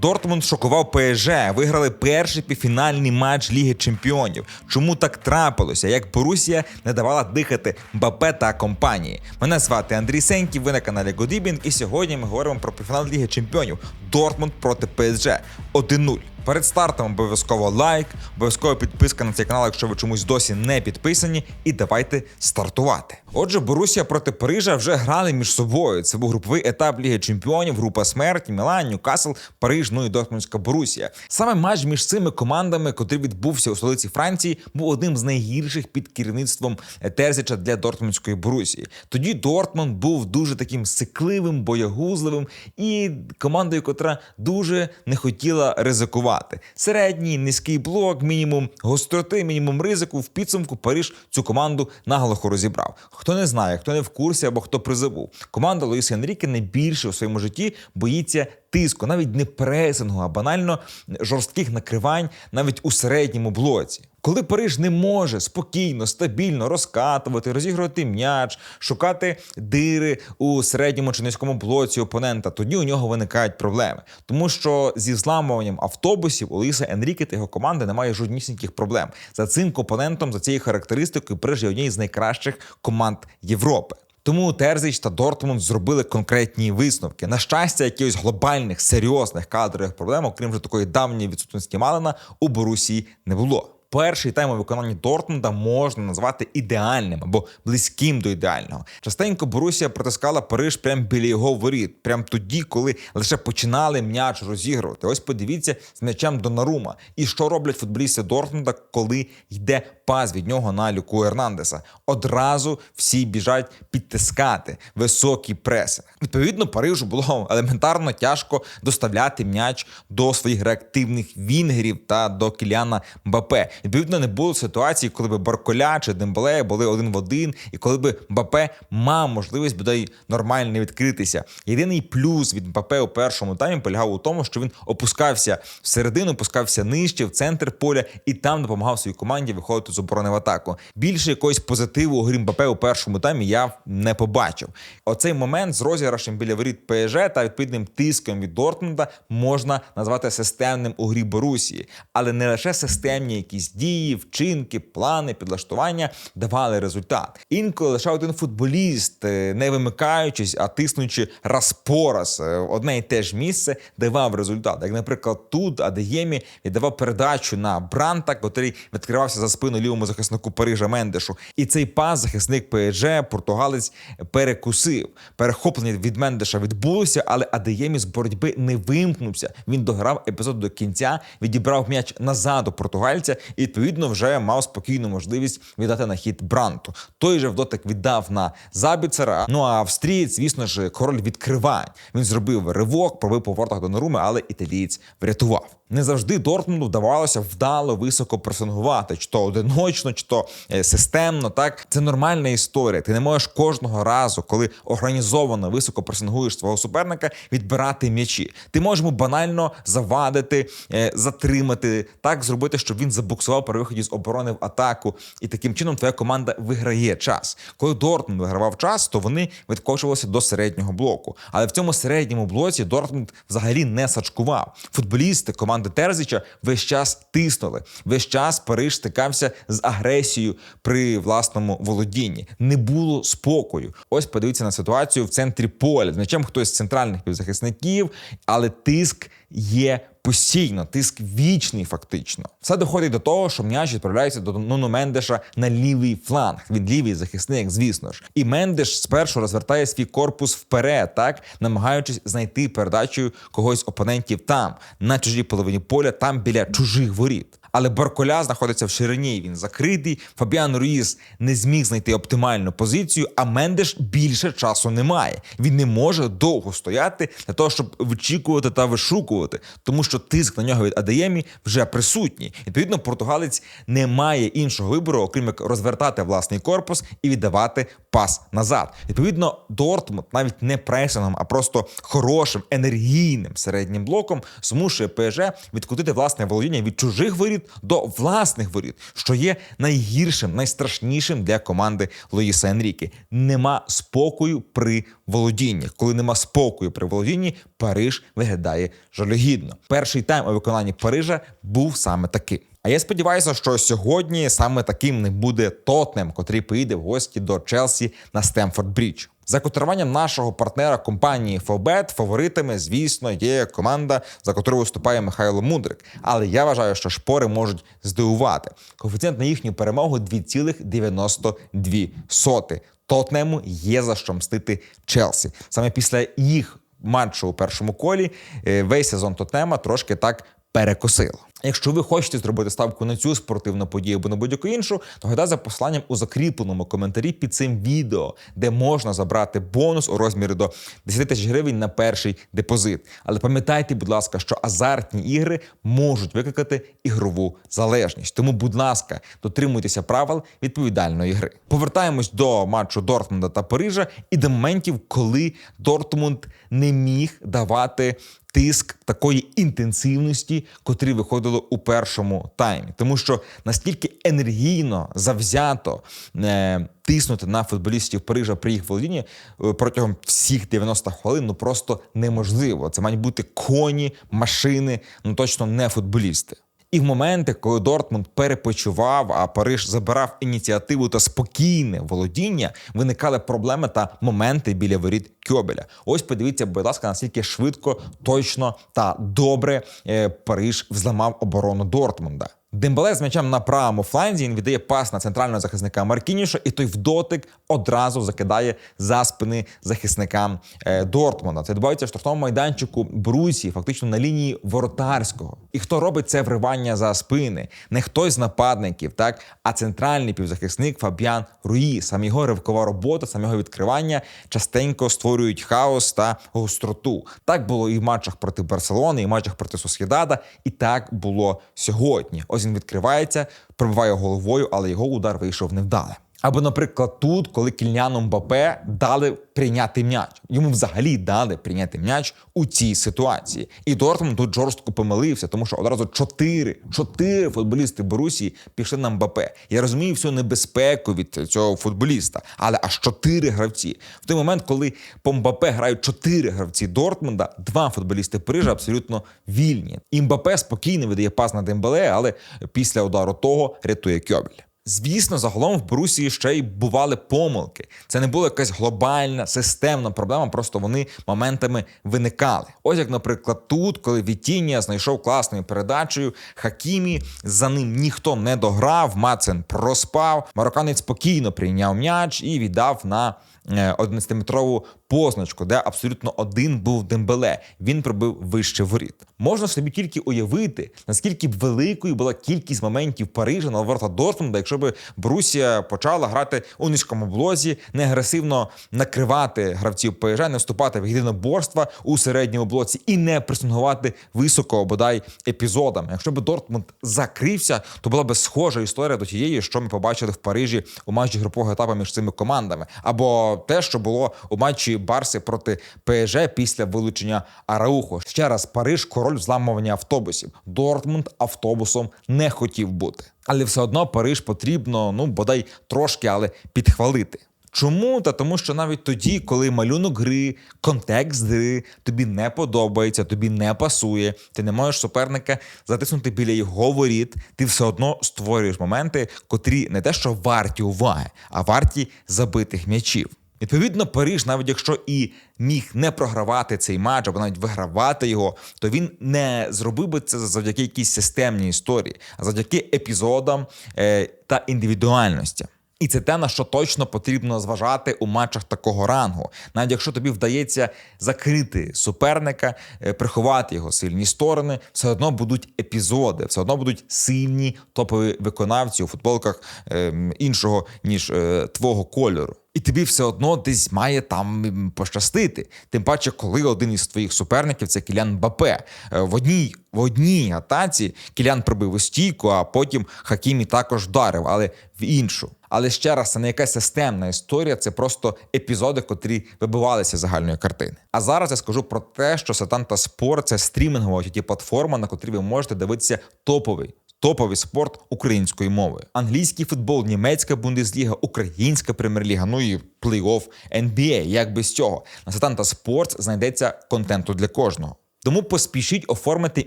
Дортмунд шокував ПСЖ, виграли перший півфінальний матч Ліги Чемпіонів. Чому так трапилося? Як Борусія не давала дихати Бапе та компанії? Мене звати Андрій Сеньків, ви на каналі Годібінг, і сьогодні ми говоримо про півфінал Ліги Чемпіонів Дортмунд проти ПСЖ 1-0. Перед стартом обов'язково лайк, обов'язково підписка на цей канал, якщо ви чомусь досі не підписані, і давайте стартувати. Отже, Борусія проти Парижа вже грали між собою. Це був груповий етап Ліги Чемпіонів, група смерті, Мілан, Ньюкасл, Париж, ну і Дортмундська Борусія. Саме матч між цими командами, котрий відбувся у столиці Франції, був одним з найгірших під керівництвом Терзіча для Дортмундської Борусії. Тоді Дортмунд був дуже таким сикливим, боягузливим і командою, котра дуже не хотіла ризикувати. Середній низький блок, мінімум гостроти, мінімум ризику. В підсумку Париж цю команду наголоху розібрав. Хто не знає, хто не в курсі або хто призабув. Команда Луїса Енріке найбільше у своєму житті боїться тиску, навіть не пресингу, а банально жорстких накривань навіть у середньому блоці. Коли Париж не може спокійно, стабільно розкатувати, розігрувати м'яч, шукати дири у середньому чи низькому блоці опонента, тоді у нього виникають проблеми. Тому що зі зламуванням автобусів у Луїса Енріке та його команди немає жоднісіньких проблем. За цим компонентом, за цією характеристикою, Париж є однією з найкращих команд Європи. Тому Терзич та Дортмунд зробили конкретні висновки. На щастя, якихось глобальних серйозних кадрових проблем, окрім вже такої давньої відсутності Малина, у Борусії не було. Перший тайм у виконанні Дортмунда можна назвати ідеальним або близьким до ідеального. Частенько Борусія протискала Париж прямо біля його воріт, прямо тоді, коли лише починали м'яч розігрувати. Ось подивіться з м'ячем Донарума. І що роблять футболісти Дортмунда, коли йде пас від нього на Люку Ернандеса? Одразу всі біжать підтискати високий пресинг. Відповідно, Парижу було елементарно тяжко доставляти м'яч до своїх реактивних вінгерів та до Кіліана Мбапе. Відповідно, не було ситуації, коли би Барколя чи Дембеле були один в один, і коли би Мбапе мав можливість бодай нормально відкритися. Єдиний плюс від Мбапе у першому таймі полягав у тому, що він опускався всередину, опускався нижче, в центр поля, і там допомагав своїй команді виходити з оборони в атаку. Більше якогось позитиву у грі Мбапе у першому таймі я не побачив. Оцей момент з розіграшем біля воріт ПСЖ та відповідним тиском від Дортмунда можна назвати системним у грі Борусії, але не лише системні якісь дії, вчинки, плани, підлаштування давали результат. Інколи лише один футболіст, е, не вимикаючись, а тиснучи раз по раз е, в одне і те ж місце, давав результат. Як, наприклад, тут Адеємі віддавав передачу на Бранта, який відкривався за спину лівому захиснику Парижа Мендешу. І цей пас захисник ПСЖ, португалець перекусив. Перехоплення від Мендеша відбулося, але Адеємі з боротьби не вимкнувся. Він дограв епізод до кінця, відібрав м'яч назад у португальця і відповідно вже мав спокійну можливість віддати на хід Бранту. Той же вдотик віддав на Забіцера. Ну а австрієць, звісно ж, король відкривань. Він зробив ривок, пробив по воротах Доноруми, але італієць врятував. Не завжди Дортмунду вдавалося вдало високо пресингувати, чи то одиночно, чи то е, системно. Так це нормальна історія. Ти не можеш кожного разу, коли організовано високо пресингуєш свого суперника, відбирати м'ячі. Ти можеш йому банально завадити, е, затримати, так зробити, щоб він забуксував при виході з оборони в атаку, і таким чином твоя команда виграє час. Коли Дортмунд вигравав час, то вони відкочувалися до середнього блоку. Але в цьому середньому блоці Дортмунд взагалі не сачкував. Футболісти команди Терзича весь час тиснули. Весь час Париж стикався з агресією при власному володінні. Не було спокою. Ось подивіться на ситуацію в центрі поля. З хтось з центральних півзахисників, але тиск є постійно, тиск вічний, фактично. Все доходить до того, що м'яч відправляється до Нуну Мендеша на лівий фланг. Він лівий захисник, звісно ж. І Мендеш спершу розвертає свій корпус вперед, так намагаючись знайти передачу когось опонентів там, на чужій половині поля, там біля чужих воріт. Але Барколя знаходиться в ширині. Він закритий. Фабіан Руїс не зміг знайти оптимальну позицію, а Мендеш більше часу немає. Він не може довго стояти для того, щоб вичікувати та вишукувати, тому що тиск на нього від Адеємі вже присутній. Відповідно, португалець не має іншого вибору, окрім як розвертати власний корпус і віддавати пас назад. Відповідно, Дортмунд навіть не пресингом, а просто хорошим енергійним середнім блоком змушує ПСЖ відкутити власне володіння від чужих воріт воріт до власних воріт, що є найгіршим, найстрашнішим для команди Луїса Енріки. Нема спокою при володінні. Коли нема спокою при володінні, Париж виглядає жалюгідно. Перший тайм у виконанні Парижа був саме таким. А я сподіваюся, що сьогодні саме таким не буде Тотнем, котрий поїде в гості до Челсі на Стемфорд Брідж. За котируванням нашого партнера компанії Фобет фаворитами, звісно, є команда, за котру виступає Михайло Мудрик. Але я вважаю, що шпори можуть здивувати. Коефіцієнт на їхню перемогу 2,92. Тотнему є за що мстити Челсі. Саме після їх матчу у першому колі е, весь сезон Тотнема трошки так перекосило. Якщо ви хочете зробити ставку на цю спортивну подію або на будь-яку іншу, то гадай за посиланням у закріпленому коментарі під цим відео, де можна забрати бонус у розмірі до 10 тисяч гривень на перший депозит. Але пам'ятайте, будь ласка, що азартні ігри можуть викликати ігрову залежність. Тому, будь ласка, дотримуйтеся правил відповідальної гри. Повертаємось до матчу Дортмунда та Парижа і до моментів, коли Дортмунд не міг давати тиск такої інтенсивності, котрі виходили у першому таймі, тому що настільки енергійно завзято е, тиснути на футболістів Парижа при їх володінні е, протягом всіх 90 хвилин ну просто неможливо. Це мають бути коні, машини, ну точно не футболісти. І в моменти, коли Дортмунд перепочував, а Париж забирав ініціативу та спокійне володіння, виникали проблеми та моменти біля воріт Кьобеля. Ось подивіться, будь ласка, наскільки швидко, точно та добре е, Париж взламав оборону Дортмунда. Дембеле з м'ячем на правому фланзі він віддає пас на центрального захисника Маркініша, і той в дотик одразу закидає за спини захисникам е, Дортмунда. Це відбувається в штрафному майданчику Брусі, фактично на лінії воротарського. І хто робить це вривання за спини? Не хтось з нападників, так а центральний півзахисник Фабіан Руї. Сам його ривкова робота, сам його відкривання частенько створюють хаос та гостроту. Так було і в матчах проти Барселони, і в матчах проти Сосєдада, і так було сьогодні. Він відкривається, пробиває головою, але його удар вийшов невдале. Або, наприклад, тут, коли Кільняну Мбапе дали прийняти м'яч, йому взагалі дали прийняти м'яч у цій ситуації. І Дортмунд тут жорстко помилився, тому що одразу чотири чотири футболісти Борусії пішли на Мбапе. Я розумію всю небезпеку від цього футболіста, але аж чотири гравці. В той момент, коли по Мбапе грають чотири гравці Дортмунда, два футболісти Парижа абсолютно вільні. І Мбапе спокійно видає пас на Дембеле, але після удару того рятує Кьобель. Звісно, загалом в Борусії ще й бували помилки. Це не була якась глобальна системна проблема, просто вони моментами виникали. Ось як, наприклад, тут, коли Вітіння знайшов класною передачею, Хакімі за ним ніхто не дограв, Мацен проспав. Мароканець спокійно прийняв м'яч і віддав на 11-метрову позначку, де абсолютно один був Дембеле. Він пробив вище воріт. Можна собі тільки уявити, наскільки б великою була кількість моментів Парижа на ворота Дортмунда, якщо б Брусія почала грати у низькому блозі, не агресивно накривати гравців ПСЖ, не вступати в єдиноборства у середньому блоці і не пресингувати високо, бодай епізодами. Якщо б Дортмунд закрився, то була б схожа історія до тієї, що ми побачили в Парижі у матчі групового етапу між цими командами, або те, що було у матчі Барси проти ПСЖ після вилучення Араухо. Ще раз Париж король взламування автобусів. Дортмунд автобусом не хотів бути, але все одно Париж потрібно ну бодай трошки, але підхвалити. Чому? Та тому, що навіть тоді, коли малюнок гри, контекст гри тобі не подобається, тобі не пасує, ти не можеш суперника затиснути біля його воріт, ти все одно створюєш моменти, котрі не те, що варті уваги, а варті забитих м'ячів. Відповідно, Париж, навіть якщо і міг не програвати цей матч, або навіть вигравати його, то він не зробив би це завдяки якійсь системній історії, а завдяки епізодам е, та індивідуальності. І це те, на що точно потрібно зважати у матчах такого рангу. Навіть якщо тобі вдається закрити суперника, е, приховати його сильні сторони, все одно будуть епізоди, все одно будуть сильні топові виконавці у футболках е, іншого ніж е, твого кольору. І тобі все одно десь має там пощастити. Тим паче, коли один із твоїх суперників це Кілян Бапе. В одній в одній атаці Кілян пробив у стійку, а потім Хакімі також вдарив, але в іншу. Але ще раз, це не якась системна історія, це просто епізоди, котрі вибивалися з загальної картини. А зараз я скажу про те, що Сатан та Спорт це стрімінгова платформа, на котрій ви можете дивитися топовий топовий спорт українською мовою. Англійський футбол, німецька бундесліга, українська прем'єр-ліга, ну і плей-офф NBA. Як без цього на Сатанта Спортс знайдеться контенту для кожного. Тому поспішіть оформити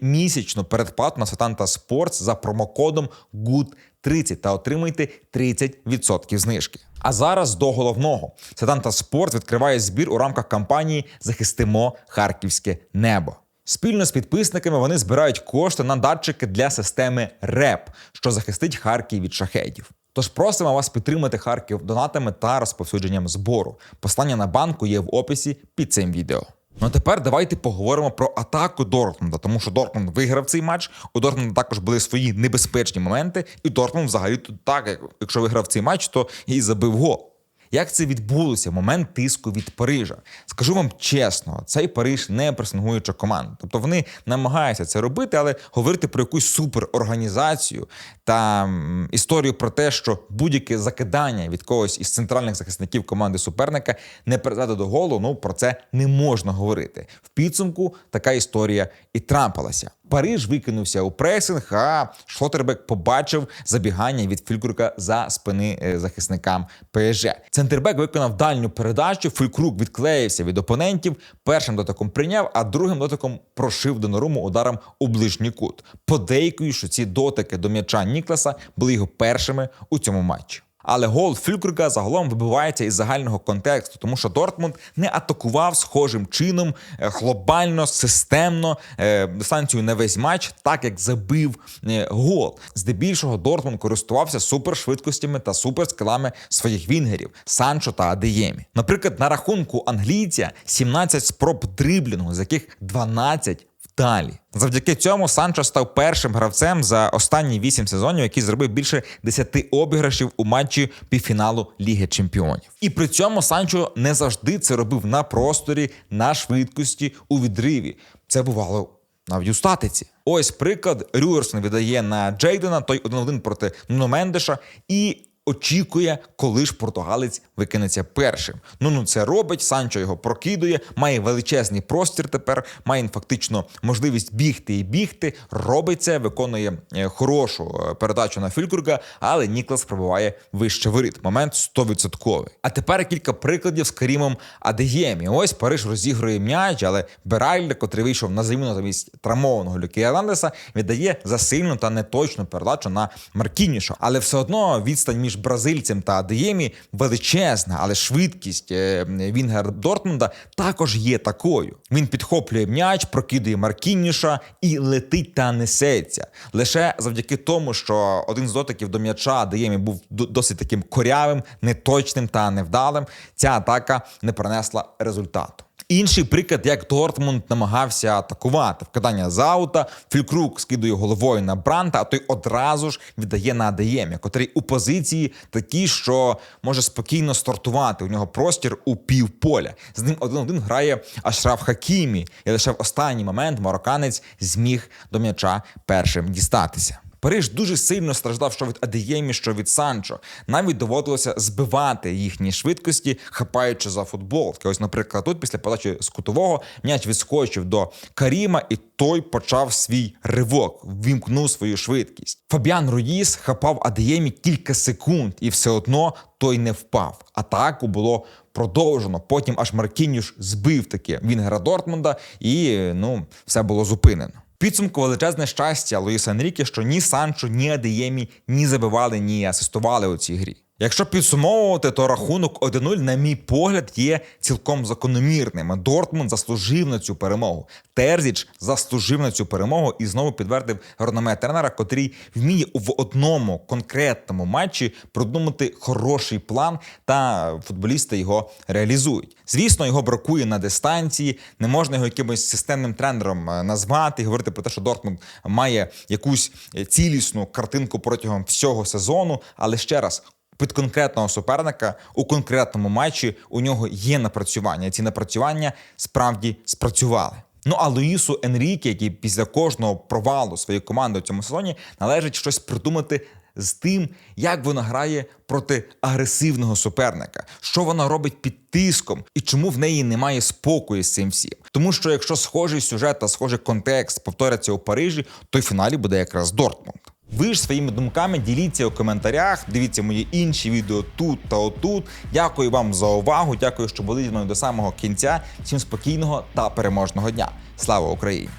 місячну передплату на Сатанта Спортс за промокодом GOOD30 та отримайте 30% знижки. А зараз до головного. Сатанта Спорт відкриває збір у рамках кампанії Захистимо харківське небо. Спільно з підписниками вони збирають кошти на датчики для системи РЕП, що захистить Харків від шахедів. Тож просимо вас підтримати Харків донатами та розповсюдженням збору. Послання на банку є в описі під цим відео. Ну а тепер давайте поговоримо про атаку Дортмунда, тому що Дортмунд виграв цей матч. У Дортмунда також були свої небезпечні моменти, і Дортмунд взагалі так, якщо виграв цей матч, то і забив гол. Як це відбулося в момент тиску від Парижа? Скажу вам чесно, цей Париж не пресингуюча команда. Тобто вони намагаються це робити, але говорити про якусь суперорганізацію та історію про те, що будь-яке закидання від когось із центральних захисників команди суперника не призведе до голу. Ну про це не можна говорити. В підсумку така історія і трапилася. Париж викинувся у пресинг, а Шлотербек побачив забігання від Фюлькрука за спини е, захисникам ПСЖ. Центрбек виконав дальню передачу. Фюлькрук відклеївся від опонентів. Першим дотиком прийняв, а другим дотиком прошив Доноруму ударом у ближній кут. Подейкую, що ці дотики до м'яча Нікласа були його першими у цьому матчі. Але гол Фюлькруга загалом вибивається із загального контексту, тому що Дортмунд не атакував схожим чином е, глобально, системно е, дистанцію на весь матч, так як забив е, гол. Здебільшого Дортмунд користувався супершвидкостями та суперскилами своїх вінгерів Санчо та Адеємі. Наприклад, на рахунку англійця 17 спроб дриблінгу, з яких 12 вдалі. Завдяки цьому Санчо став першим гравцем за останні вісім сезонів, який зробив більше 10 обіграшів у матчі півфіналу Ліги Чемпіонів. І при цьому Санчо не завжди це робив на просторі, на швидкості у відриві. Це бувало. Навіть у статиці. Ось приклад. Рюерсон віддає на Джейдена, той 1-1 проти Нуно Мендеша і очікує, коли ж португалець викинеться першим. Ну ну це робить. Санчо його прокидує, має величезний простір тепер, має фактично можливість бігти і бігти. Робить це, виконує е, хорошу е, передачу на Фюлькурга, але Ніклас пробиває вище воріт. Момент 100%. А тепер кілька прикладів з Карімом Адеємі. Ось Париж розігрує м'яч, але Берайльде, котрий вийшов на заміну замість травмованого Люки Ернандеса, віддає засильну та неточну передачу на Маркініша. Але все одно відстань між бразильцем та Адеємі величезна, але швидкість е, Вінгер Дортмунда також є такою. Він підхоплює м'яч, прокидує Маркініша і летить та несеться. Лише завдяки тому, що один з дотиків до м'яча Адеємі був досить таким корявим, неточним та невдалим. Ця атака не принесла результату. Інший приклад, як Дортмунд намагався атакувати вкидання з аута, Фількрук скидує головою на Бранта, а той одразу ж віддає на Адеємі, котрий у позиції такий, що може спокійно стартувати. У нього простір у півполя. З ним один-один грає Ашраф Хакімі, і лише в останній момент марокканець зміг до м'яча першим дістатися. Париж дуже сильно страждав, що від Адеємі, що від Санчо. Навіть доводилося збивати їхні швидкості, хапаючи за футбол. Ось, наприклад, тут після подачі з кутового м'яч відскочив до Каріма, і той почав свій ривок, вімкнув свою швидкість. Фабіан Руїс хапав Адеємі кілька секунд, і все одно той не впав. Атаку було продовжено. Потім аж Маркініш збив таки Вінгера Дортмунда, і ну все було зупинено. Підсумку величезне щастя Луїса Енріке, що ні Санчо, ні Адеємі ні забивали, ні асистували у цій грі. Якщо підсумовувати, то рахунок 1-0, на мій погляд, є цілком закономірним. Дортмунд заслужив на цю перемогу. Терзіч заслужив на цю перемогу і знову підтвердив реноме тренера, котрий вміє в одному конкретному матчі продумати хороший план, та футболісти його реалізують. Звісно, його бракує на дистанції. Не можна його якимось системним тренером е, назвати і говорити про те, що Дортмунд має якусь е, цілісну картинку протягом всього сезону. Але ще раз. Під конкретного суперника у конкретному матчі у нього є напрацювання. Ці напрацювання справді спрацювали. Ну а Луїсу Енріке, який після кожного провалу своєї команди у цьому сезоні належить щось придумати з тим, як вона грає проти агресивного суперника, що вона робить під тиском і чому в неї немає спокою з цим всім. Тому що якщо схожий сюжет та схожий контекст повторяться у Парижі, то й в фіналі буде якраз Дортмунд. Ви ж своїми думками діліться у коментарях. Дивіться мої інші відео тут та отут. Дякую вам за увагу. Дякую, що були зі мною до самого кінця. Всім спокійного та переможного дня. Слава Україні!